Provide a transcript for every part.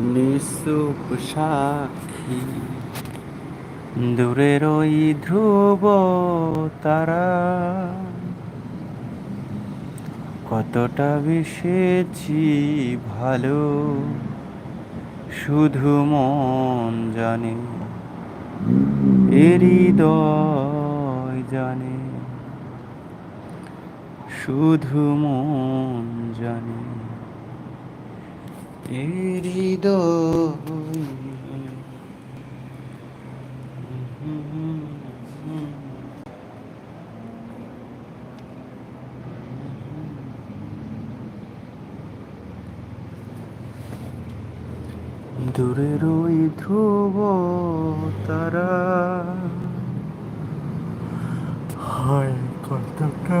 নিঃসুপ সাক্ষী দূরের ওই ধ্রুব তারা কতটা বেসেছি ভালো, শুধু মন জানে, হৃদয় জানে, শুধু মন জানে। দূরের ওই ধ্রুব তারা। হয় কতটা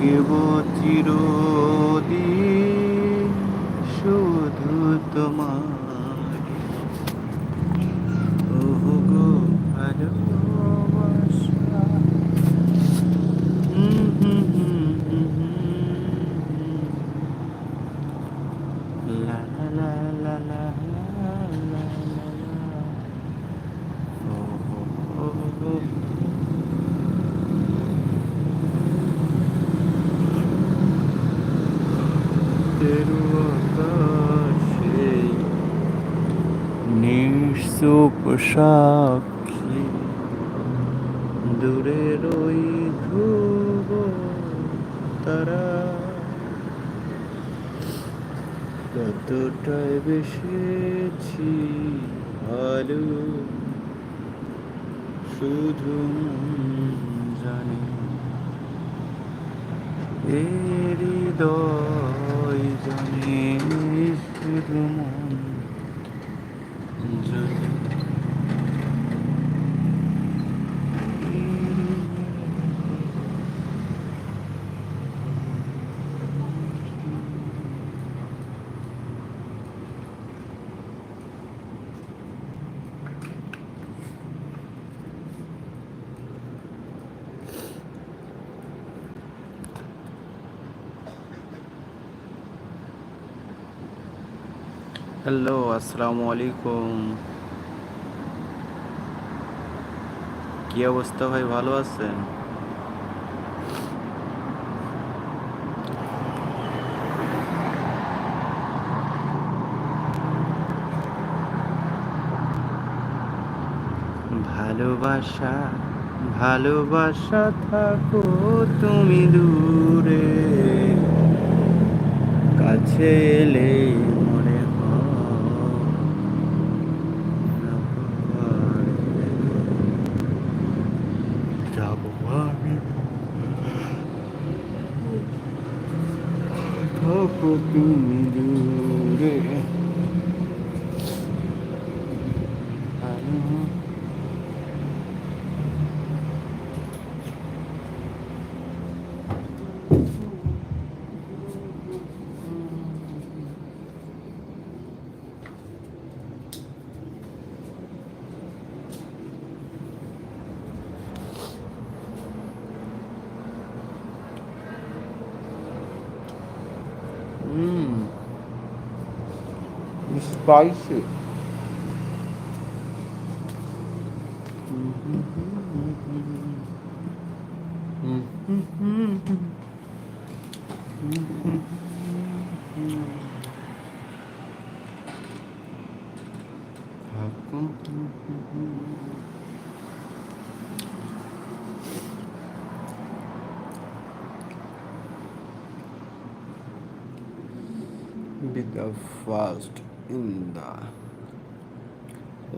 থাকিব চিরদিন শুধু তোমার সাক্ষী। দূরের ওই ধ্রুব তারা। কতটায় বেসেছি ভালো, শুধু জানে। এ হৃদয় জানে, শুধু মন জানে হ্যালো, আসসালামু আলাইকুম। কি অবস্থা ভাই, ভালো আছেন? ভালোবাসা ভালোবাসা থাকো তুমি দূরে। কাছে এলে মনে হয় না পারবে। যাব আমি থাকো তুমি Mmm. Spicy.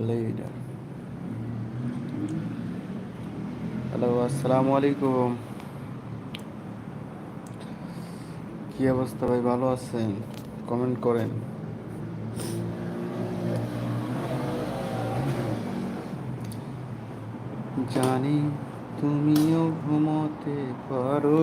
Leader. হ্যালো আসসালামু আলাইকুম কি অবস্থা ভাই? ভালো আছেন? কমেন্ট করেন। জানি তুমিও ঘুমোতে পারো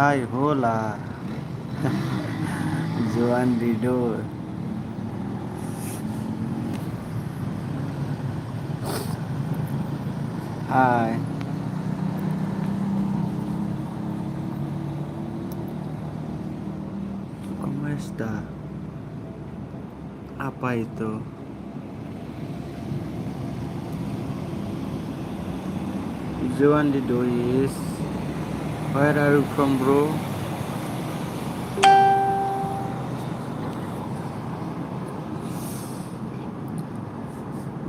Hai hola juan dido Hai Como está? Apa itu? juan dido is Where are you from, bro?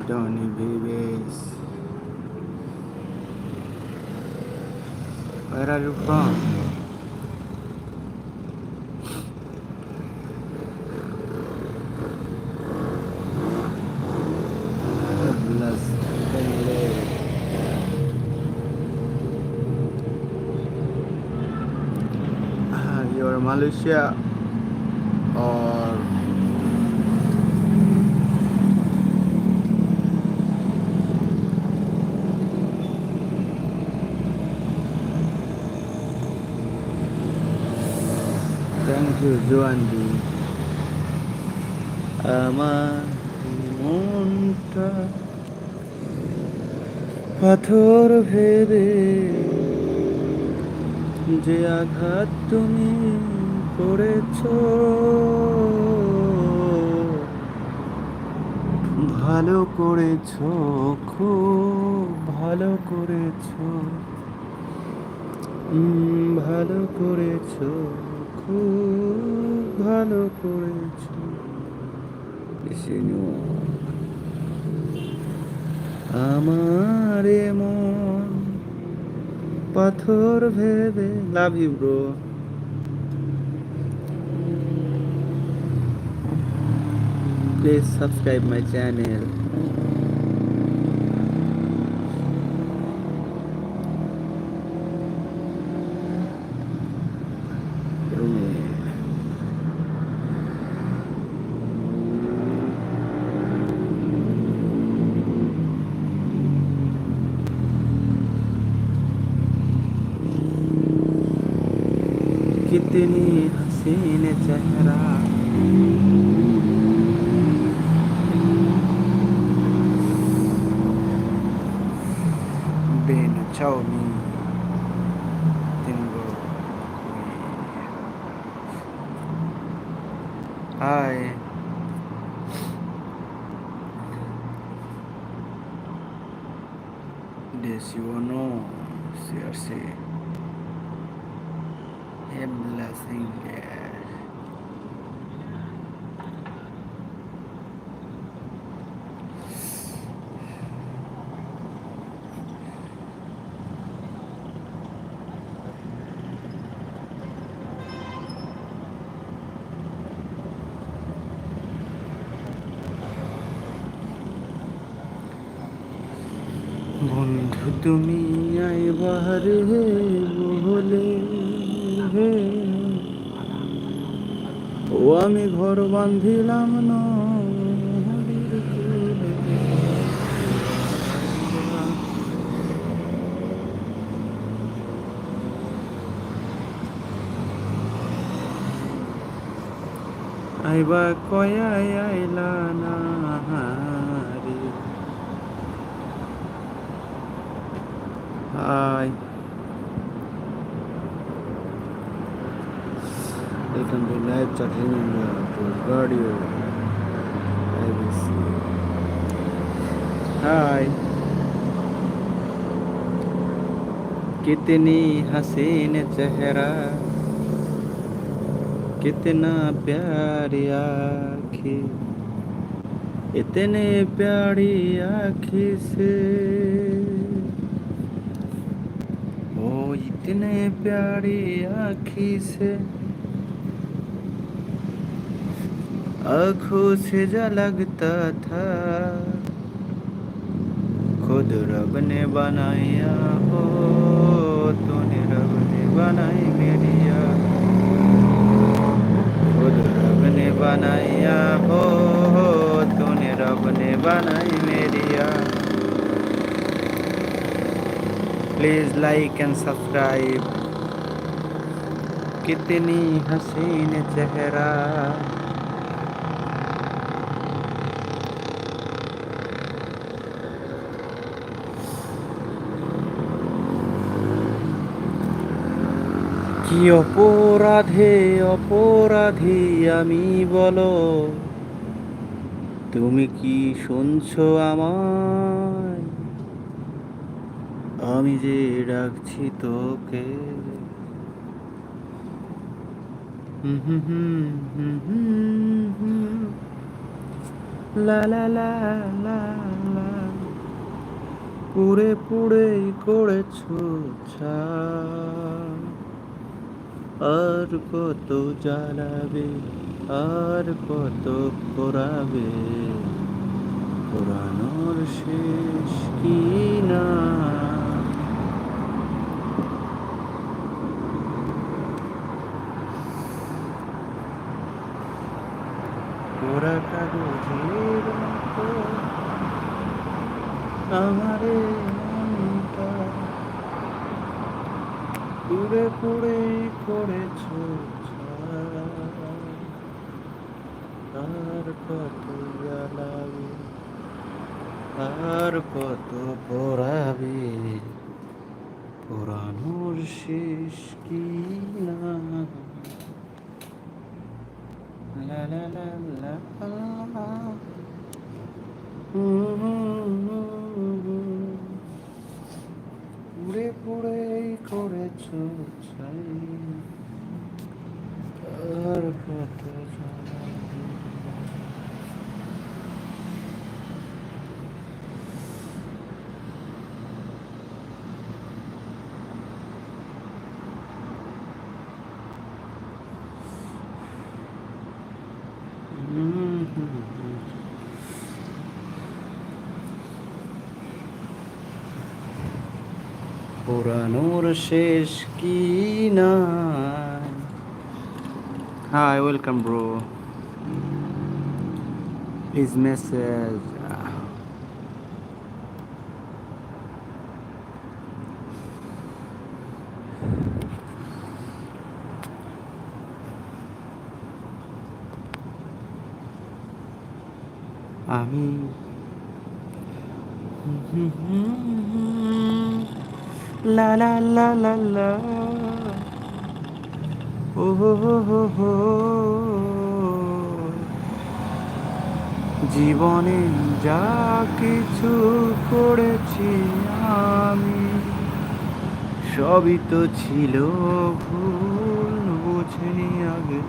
Donny babies. Where are you from? Malaysia R thank you জুয়ানজি মনটা পাথর ভেবে যে আঘাত তুমি করেছ। ভালো করেছ খুব ভালো করেছ। ভালো করেছ খুব ভালো করেছ। আমার মন পাথর ভেবে love you bro please subscribe my channel कितनी हसीन चेहरा। বন্ধু তুমি আইবার বলে ও আমি ঘর বান্ধিলাম কূলে। আইবা কয়াই আইলা না hi Welcome to live chat in to radio IBC. Hi. कितनी हसीन चेहरा कितना प्यारी आखी इतने प्यारी आखी से इतने प्यारी आखी से। आँखों से जा लगता था। खुद रब ने बनाया हो, तूने रब ने बनाई मेरी खुद रब ने बनाया हो, तूने रब ने बनाई मेरी প্লিজ লাইক অ্যান্ড সাবস্ক্রাইব কিতনি হসিন চেহারা কি অপরাধে অপরাধী আমি বলো তুমি কি শুনছো আমার আমি যে ডাকছি তোকে। হুম। লা পুড়ে করেছ আর কত জ্বালাবে, আর কত পোড়াবে পোড়ানোর শেষ কি না পোড়া কাগজের মতো আমারে মনটা পুড়ে পুড়ে করেছ। আর কত জ্বালাবে আর কত পড়াবে পোড়ানোর শেষ কি না লা লা লা লা লা। হুম হুম হুম হুম। পুড়ে পুড়ে করেছ ছাই আর কত জ্বালাবে হুম হুম হুম। পোড়ানোর শেষ কি না hi welcome bro please message আমি লা লা লা লা লা ও হো হো হো হো জীবনে যা কিছু করেছি আমি, সবই তো ছিল ভুল, বুঝিনি আগে।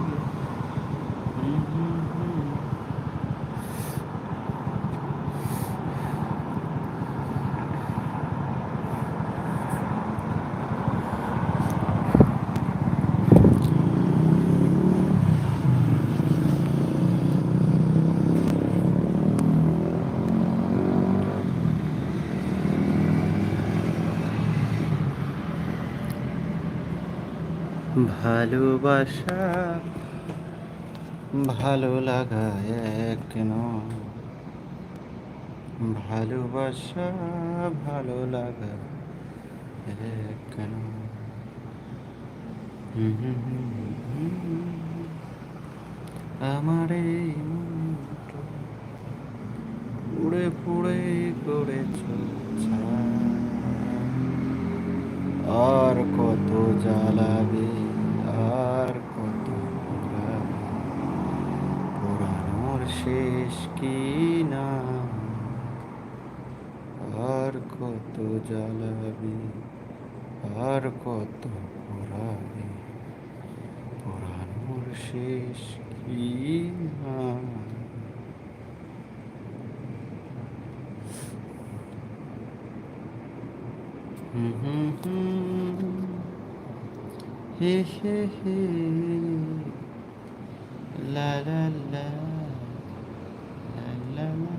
ভালোবাসা। ভালো লাগা এক ভালোবাসা ভালো লাগা এক। আমার এই উড়ে পুড়ে করেছ আর কত জ্বালাবে আর কত পোড়াবে পোড়ানোর শেষ কি না আর কত জ্বালাবে, আর কত পোড়াবে পোড়ানোর শেষ কি না হে হে হে। লা লা লা লা লা লা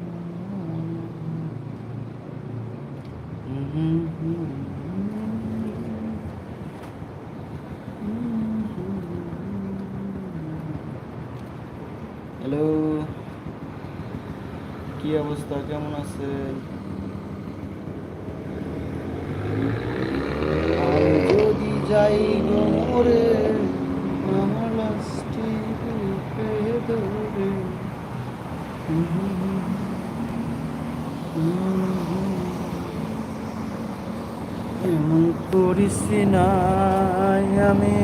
হুম হুম হুম হ্যালো অবস্থা কেমন আমি যদি যাই গো মরে আমার লাস্টি পেয়ে ধরে। এমন আমি।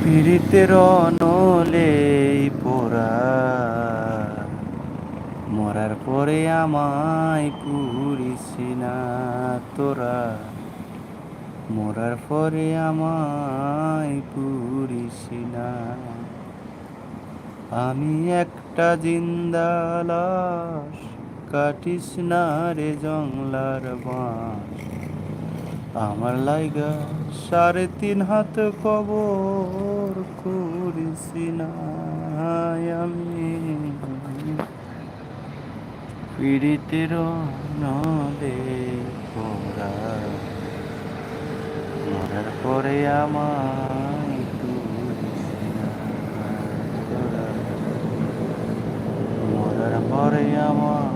পীড়িতের অনলে পোড়া মরার পরে আমায় পুরিস না তোরা। মরার পরে আমায় পুরিস না। আমি একটা জিন্দালাস কাটিস না রে জংলার বাঁশ। আমার লাইগা সাড়ে তিন হাত কবর করিস না আমি। পীড়িতের নদে পোড়া মরার পরে আমায় মরার পরে আমার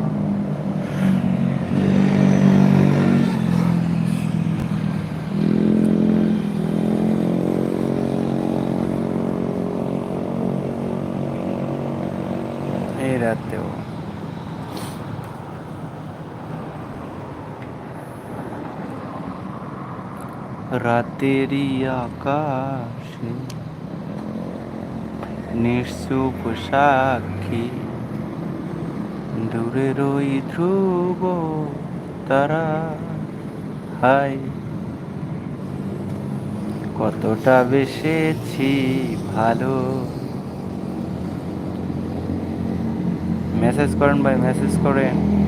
এই রাতেও রাতেরই আকাশে। নিঃসুপ সাক্ষী। দূরের ওই ধ্রুব তারা। হাই কতটা বেসেছি ভালো। মেসেজ করেন ভাই মেসেজ করেন।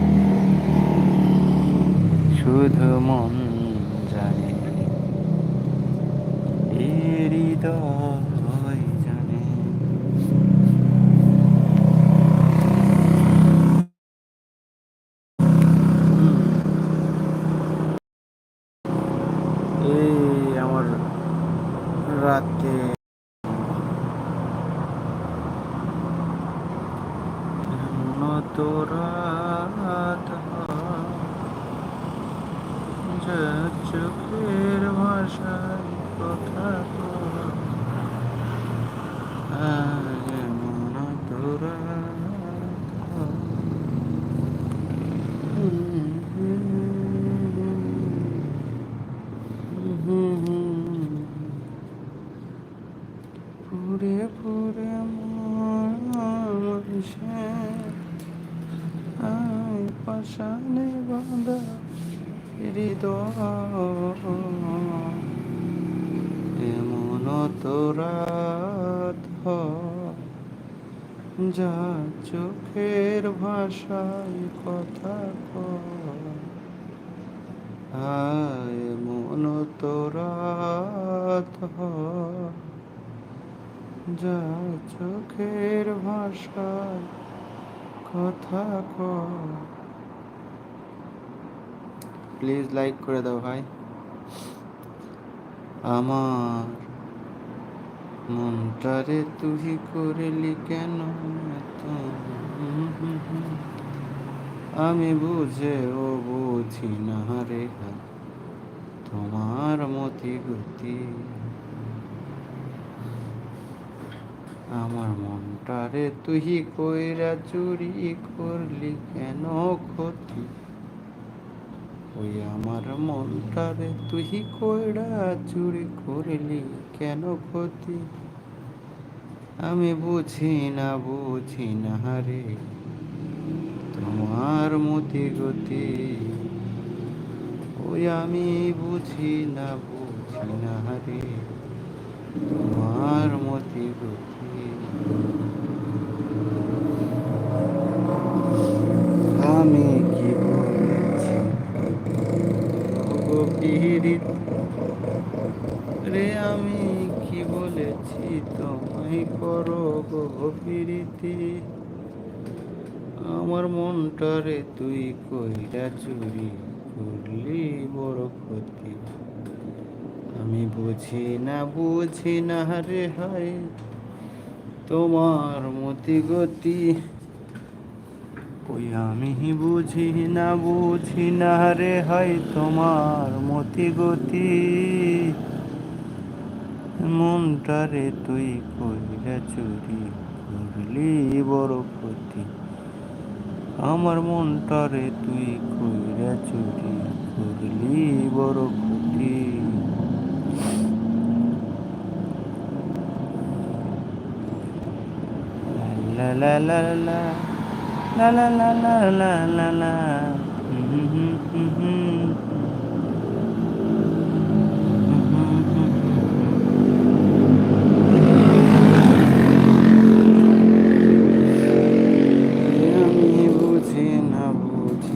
শুধু মন জানে এ হৃদয় জানে এই আমার রাতে এমন তোরা যে চোখের ভাষায় কথা কর। আয় এমন তোরা পুরে পুরে মানুষে পাশানে বাঁধা হৃদয়। এমন তোরা ধর যা চোখের ভাষায় কথা আয় মন তোরা ধর যা চোখের ভাষায় কথা কর প্লিজ লাইক করে দাও ভাই। আমার মনটারে তুই করলি কেন? আমি বুঝে ও বুঝি না রে তোমার মতি গতি। আমার মনটারে তুই কইরা চুরি করলি কেন ক্ষতি? ওই আমার মনটারে তুই কইরা চুরি করলি কেন ক্ষতি? আমি বুঝি না বুঝি না রে। তোমার মতি গতি। ওই আমি বুঝি না বুঝি না রে। তোমার মতি গতি আমি কি বলেছি রে আমি কি বলেছি, তোমায় করো আমার মনটারে তুই কইরা চুরি করলি, বড় ক্ষতি। আমি বুঝি না বুঝি না রে হায়, তোমার মতি গতি। ওই আমি বুঝি না বুঝি না রে হায় তোমার মতি গতি। মনটারে তুই কইরা চুরি করলি বড় ক্ষতি। আমার মনটারে তুই কইরা চুরি করলি বড় ক্ষতি। লা লা লা লা। না না না না না না না হুম হুম হুম হুম।